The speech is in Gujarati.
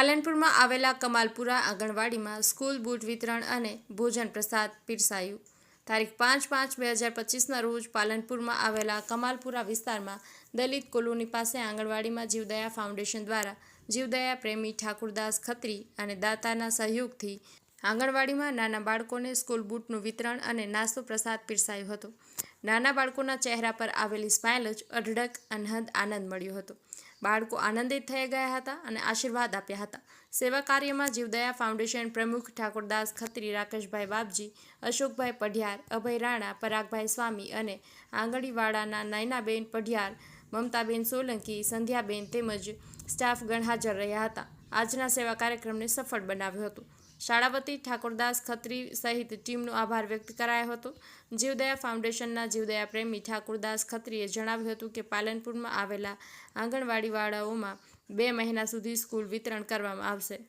પાલનપુરમાં આવેલા કમાલપુરા આંગણવાડીમાં સ્કૂલ બૂટ વિતરણ અને ભોજન પ્રસાદ પીરસાયું. તારીખ પાંચ પાંચ બે હજાર પચીસના રોજ પાલનપુરમાં આવેલા કમાલપુરા વિસ્તારમાં દલિત કોલોની પાસે આંગણવાડીમાં જીવદયા ફાઉન્ડેશન દ્વારા જીવદયા પ્રેમી ઠાકુરદાસ ખત્રી અને દાતાના સહયોગથી આંગણવાડીમાં નાના બાળકોને સ્કૂલ બૂટનું વિતરણ અને નાસ્તો પ્રસાદ પીરસાયો હતો. નાના બાળકોના ચહેરા પર આવેલી સ્માઇલ જ અઢળક, અનહદ, આનંદ મળ્યો હતો. બાળકો આનંદિત થઈ ગયા હતા અને આશીર્વાદ આપ્યા હતા. સેવા કાર્યમાં જીવદયા ફાઉન્ડેશન પ્રમુખ ઠાકોરદાસ ખત્રી, રાકેશભાઈ બાપજી, અશોકભાઈ પઢિયાર, અભય રાણા, પરાગભાઈ સ્વામી અને આંગણીવાડાના નયનાબેન પઢિયાર, મમતાબેન સોલંકી, સંધ્યાબેન તેમજ સ્ટાફગણ હાજર રહ્યા હતા. આજના સેવા કાર્યક્રમને સફળ બનાવ્યો હતો. શાળા વતી ઠાકોરદાસ ખત્રી સહિત ટીમનો આભાર વ્યક્ત કરાયો હતો. જીવદયા ફાઉન્ડેશનના જીવદયા પ્રેમી ઠાકુરદાસ ખત્રીએ જણાવ્યું હતું કે પાલનપુરમાં આવેલા આંગણવાડીવાળાઓમાં બે મહિના સુધી સ્કૂલ વિતરણ કરવામાં આવશે.